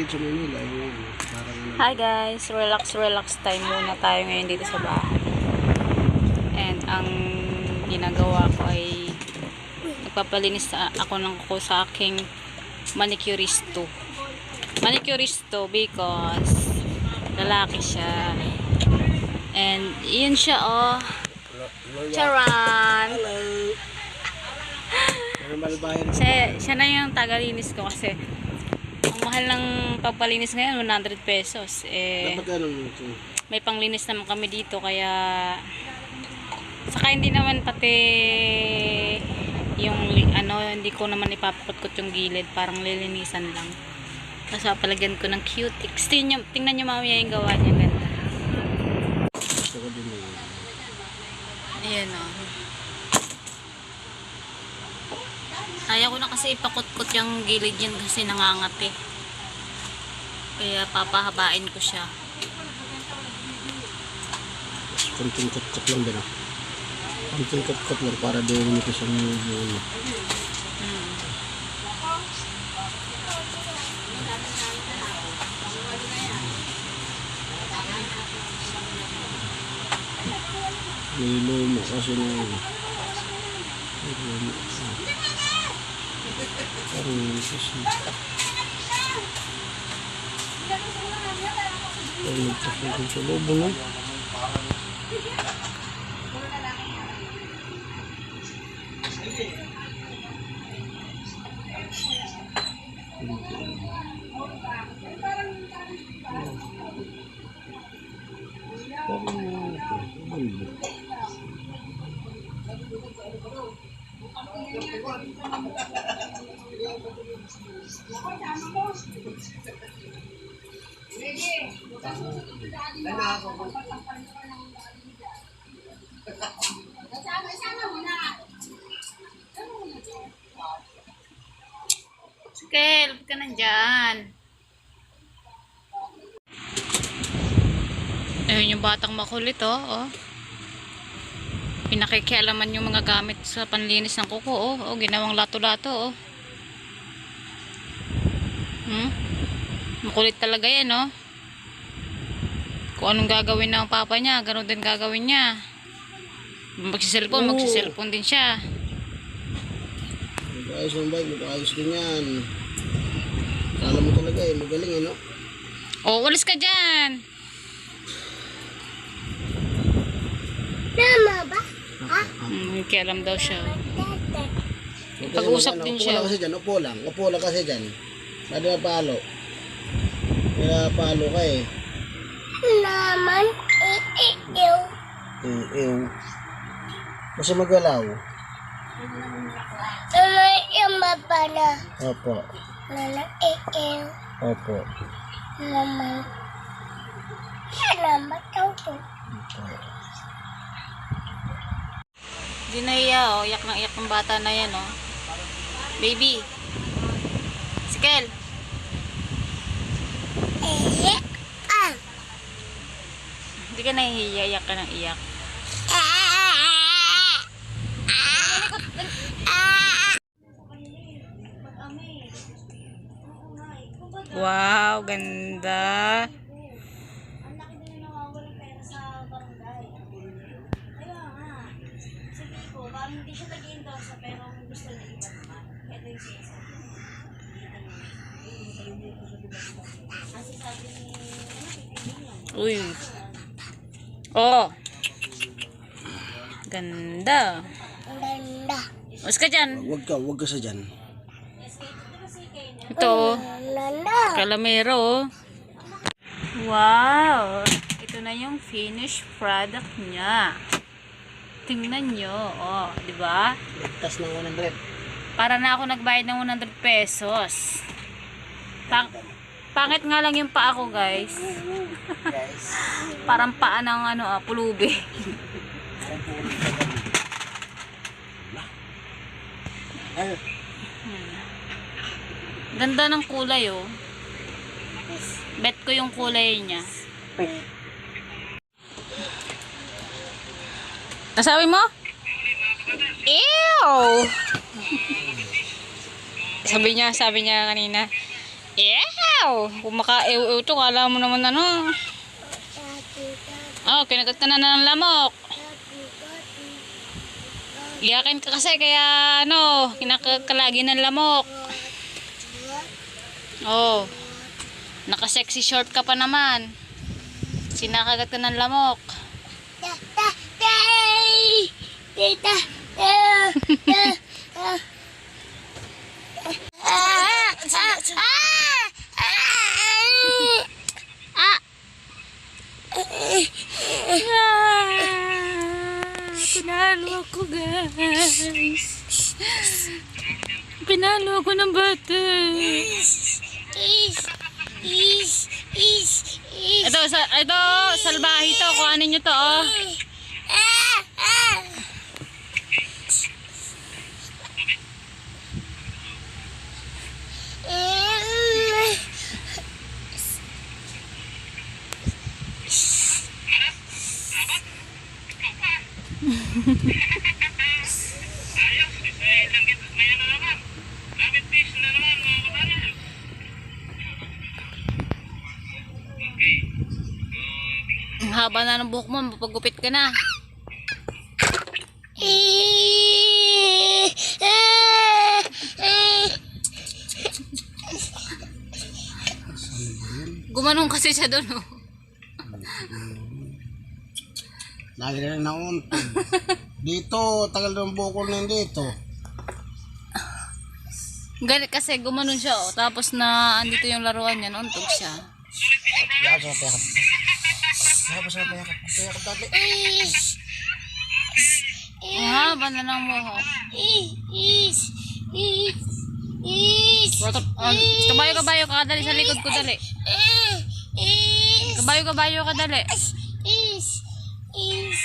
dito sa Manila. Yung parang ano. Hi guys, relax relax time muna tayo ngayon dito sa bahay. And ang ginagawa ko ay nagpapalinis ako ng kuko sa aking manicuristo. Manicuristo because lalaki siya. And yun siya oh. Charan! Hello! Normal bayan. Siya, siya na yung tagalinis ko kasi mahal ng pagpalinis ngayon 100 pesos. Eh, Dapat ano may panglinis naman kami dito kaya saka hindi naman pati yung ano hindi ko naman ipapakutkot yung gilid parang lilinisan lang. Tapos papalagyan ko ng cutix tingnan nyo, tingnan nyo mamaya yung gawa niya ganda. Ayan o ayaw ko na kasi ipakutkot yung gilid yan kasi nangangati kaya papahabain ko siya Kunting kot-kot lang din. ah. Kunting kot-kot lang para doon nito sa mga ano. Nilo mo kasi na ano. Nilo mo. Parang kasi. Parang nagpapagod sa loob, ano? Kel, ka nandyan. Ayun yung batang makulit, oh. oh. Pinakikialaman yung mga gamit sa panlinis ng kuko, oh. oh ginawang lato-lato, oh. Hmm? Makulit talaga yan, oh. Kung anong gagawin ng papa niya, ganun din gagawin niya. Magsiselfone, Oo. magsiselfone din siya. Mag-ayos ng bike, mag-ayos din yan. Kala mo talaga eh, magaling eh, no? Oh, walis ka dyan! Tama ba? Hmm, kialam daw siya. Pag-usap mag- din upo siya. lang kasi dyan, upo lang. Upo lang kasi dyan. Pwede na palo. Kaya palo ka eh. Naman, iiiw. Ew. Kasi magalaw. Naman yung mabana. Opo. Naman iiw. Opo. Naman. Naman ito. Opo. Di na iya, oh. Iyak na iyak ng bata na yan, oh. Baby. Sikel. Iiyak. Ah. Hindi ka nahihiya, iyak ka ng iyak. Wow, ganda. Din yung nawawalang pera sa hindi siya pero kung gusto niya iba naman. Ito yung sinasabi. Kasi sabi ni, ano, pipili Oh. Ganda. Ganda. Mas ka dyan. Huwag ka, huwag ka sa dyan. Ito, ganda. Calamero. oh. Wow! Ito na yung finished product niya. Tingnan nyo. Oh, di ba? Tas ng 100. Para na ako nagbayad ng 100 pesos. Pang pangit nga lang yung paa ko, guys. Parang paa ng ano, ah, pulubi. Ay, Ganda ng kulay, oh. Bet ko yung kulay niya. Nasabi mo? Ew! sabi niya, sabi niya kanina, Ew! Wow! Kung maka-ew-ew to, kala mo naman ano. Oh, kinagat ka na ng lamok. Iyakin ka kasi kaya ano, kinakakalagi ng lamok. Oh. Naka-sexy short ka pa naman. Sinakagat ka ng lamok. Tita! Pinalo Pinalo ako ng bata. Ito, sa, ito, salbahi to. Kuhanin nyo to, oh. Ang haba na ng buhok mo, mapagupit ka na. Gumanong kasi siya doon, oh. Lagi na nauntog. dito, tagal ng bukol na yun dito. Ganit kasi gumanon siya, oh. Tapos na andito yung laruan niya, nauntog siya. Yakap tapos na payakap. Payakap dati. Ah, banda ng moho. Water, uh, kabayo kabayo ka dali sa likod ko dali. Kabayo kabayo ka dali. Is is